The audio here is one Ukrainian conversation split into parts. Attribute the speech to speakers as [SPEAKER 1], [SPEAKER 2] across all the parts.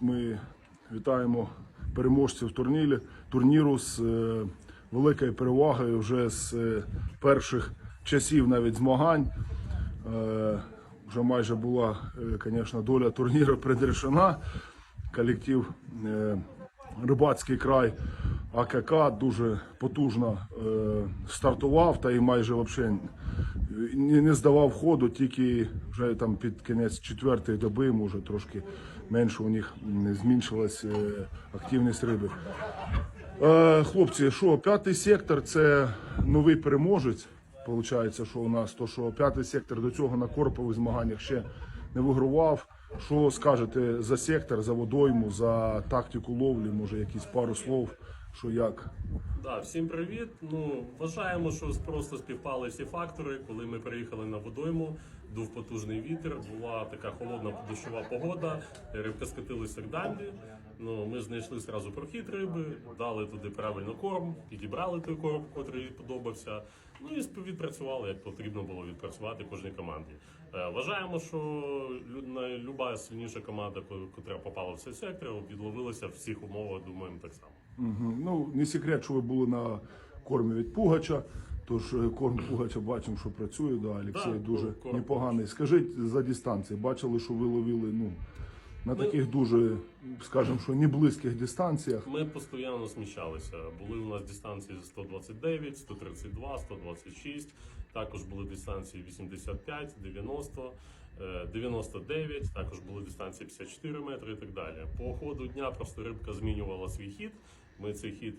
[SPEAKER 1] Ми вітаємо переможців турнірі, турніру з е, великою перевагою вже з е, перших часів навіть змагань. Е, вже майже була, звісно, доля турніру предрешена. Колектив Рибацький край АКК дуже потужно стартував та і майже взагалі не здавав ходу, тільки вже там під кінець четвертої доби, може трошки менше у них зменшилась е, активність риби. Е, хлопці, що п'ятий сектор це новий переможець. Получається, що у нас то, що п'ятий сектор до цього на корпових змаганнях ще не вигравав. Що скажете за сектор, за водойму, за тактику ловлі, може якісь пару слов, що як?
[SPEAKER 2] Да, всім привіт. Ну вважаємо, що просто співпали всі фактори. Коли ми приїхали на водойму, дув потужний вітер, була така холодна дощова погода. Рибка скотилася к дамбі. Ну ми знайшли зразу прохід риби, дали туди правильно корм, підібрали той корм, який подобався. Ну і відпрацювали, як потрібно було відпрацювати кожній команді. Е, Вважаємо, що лю- люба сильніша команда, ко- котра попала в цей сектор, відловилася в всіх умовах. Думаємо так само.
[SPEAKER 1] Мгм. Ну, не секрет, що ви були на кормі від Пугача. Тож е, корм Пугача бачимо, що працює. Да, Олексій
[SPEAKER 2] Да,
[SPEAKER 1] дуже
[SPEAKER 2] корм
[SPEAKER 1] непоганий. Скажіть за дистанції, бачили, що ви ловили ну, на таких дуже, скажімо, що не близьких дистанціях.
[SPEAKER 2] Ми постійно сміщалися. Були у нас дистанції 129, 132, 126. Також були дистанції 85, 90, е, 99, також були дистанції 54 метри і так далі. По ходу дня просто рибка змінювала свій хід. Ми цей хід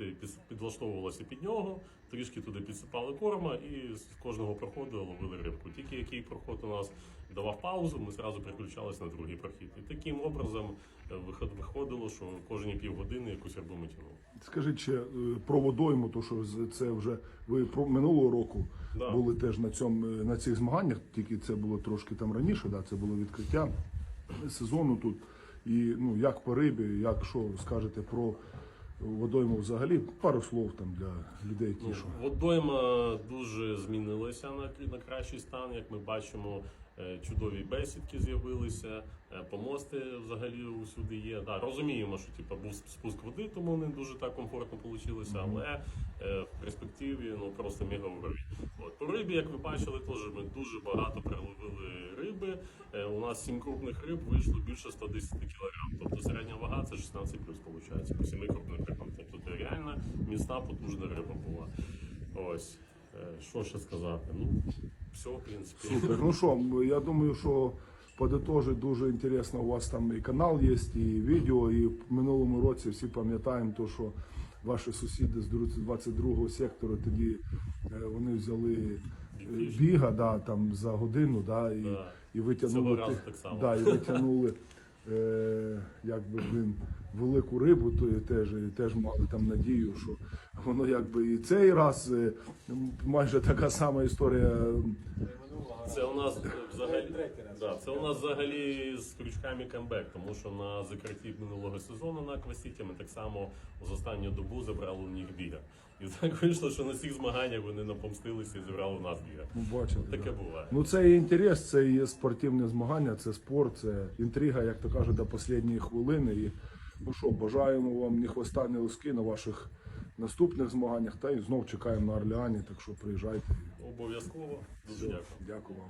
[SPEAKER 2] підлаштовувалися під нього, трішки туди підсипали корма і з кожного проходу ловили рибку. Тільки який проход у нас давав паузу, ми зразу переключалися на другий прохід. І таким образом е, виходило, що кожні півгодини якусь рибу ми тягнули.
[SPEAKER 1] Скажіть ще е, про водойму, то що це вже ви про минулого року
[SPEAKER 2] Да.
[SPEAKER 1] були теж на цьому е, на цих змаганнях, тільки це було трошки там раніше, да, це було відкриття сезону тут. І ну як по рибі, як що скажете про водойму взагалі? Пару слов там для людей, які
[SPEAKER 2] Ну,
[SPEAKER 1] що.
[SPEAKER 2] водойма дуже змінилася на, на кращий стан. Як ми бачимо, чудові бесідки з'явилися, е, помости взагалі усюди є. Да, розуміємо, що типу, був спуск води, тому не дуже так комфортно вийшло, але е, в перспективі ну просто уровень. От по рибі, як ви бачили, теж ми дуже багато приловили риби. Е, у нас сім крупних риб вийшло більше 110 кг. Тобто середня вага це 16 плюс виходить по семи крупних рибам. Тобто це реально міцна потужна риба була. Ось. Е, Що ще сказати? Ну, все, в принципі.
[SPEAKER 1] Супер. Ну що, я думаю, що подытожить дуже інтересно. У вас там і канал є, і відео, і в минулому році всі пам'ятаємо, то, що ваші сусіди з 22-го сектору тоді е, вони взяли е, біга да, там, за годину, да, і,
[SPEAKER 2] Да.
[SPEAKER 1] і витягнули,
[SPEAKER 2] Цього разу так само.
[SPEAKER 1] Да, і витягнули якби, блин, велику рибу, то теж, теж мали там надію, що воно якби і цей раз е, майже така сама історія. е,
[SPEAKER 2] Це у нас взагалі да, це у нас взагалі з крючками камбек, тому що на закритті минулого сезону на Аквасіті ми так само за останню добу забрали у них біга. І так вийшло, що на всіх змаганнях вони напомстилися і забрали у нас біга.
[SPEAKER 1] Ну, бачили,
[SPEAKER 2] Таке
[SPEAKER 1] да.
[SPEAKER 2] буває.
[SPEAKER 1] Ну це і інтерес, це і є спортивне змагання, це спорт, це інтрига, як то кажуть, до останньої хвилини. І ну що, бажаємо вам ні хвоста, ні лиски на ваших наступних змаганнях. Та й знов чекаємо на Орлеані, так що приїжджайте.
[SPEAKER 2] Обов'язково. Дуже дякую.
[SPEAKER 1] Дякую вам.